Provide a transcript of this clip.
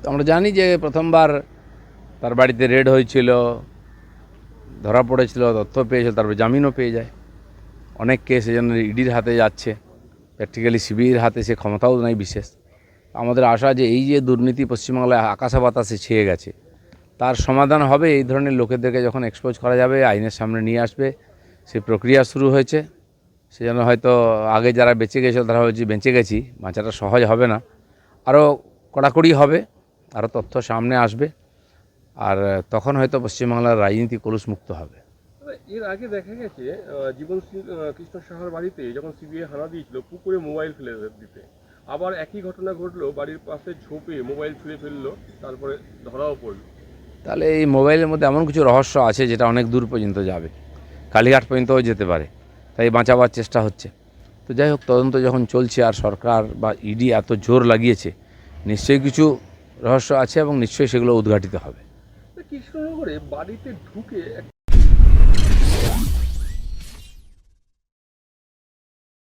তো আমরা জানি যে প্রথমবার তার বাড়িতে রেড হয়েছিল, ধরা পড়েছিল, তথ্য পেয়েছিল, তারপর জামিনও পেয়ে যায়। অনেক কেস এই জন্য ইডির হাতে যাচ্ছে। প্র্যাকটিক্যালি সিবিআইয়ের হাতে সে ক্ষমতাও নাই বিশেষ। আমাদের আশা যে এই যে দুর্নীতি পশ্চিমবাংলায় আকাশে বাতাসে ছেয়ে গেছে, তার সমাধান হবে এই ধরনের লোকেদেরকে যখন এক্সপোজ করা যাবে, আইনের সামনে নিয়ে আসবে, সেই প্রক্রিয়া শুরু হয়েছে। সেজন্য হয়তো আগে যারা বেঁচে গেছিল তারা হচ্ছে বেঁচে গেছি বাঁচাটা সহজ হবে না। আরও কড়াকড়ি হবে আরও তথ্য সামনে আসবে আর তখন হয়তো পশ্চিমবাংলার রাজনীতি কলুষমুক্ত হবে। এর আগে দেখা গেছে জীবন কৃষ্ণ সাহার বাড়িতে যখন সিবিআই হানা দিয়েছিল পুকুরে মোবাইল ফেলে দিতে। আবার একই ঘটনা ঘটলো বাড়ির পাশে ঝোপে মোবাইল ছুঁড়ে ফেলল তারপরে ধরাও পড়ল। তাহলে এই মোবাইলের মধ্যে এমন কিছু রহস্য আছে যেটা অনেক দূর পর্যন্ত যাবে। কালীঘাট পর্যন্তও যেতে পারে। তাই বাঁচাবার চেষ্টা হচ্ছে। তো যাই হোক, তদন্ত যখন চলছে আর সরকার বা ইডি এত জোর লাগিয়েছে, নিশ্চয়ই কিছু রহস্য আছে এবং নিশ্চয়ই সেগুলো উদ্ঘাটিত হবে। কৃষ্ণনগরে বাড়িতে ঢুকে এক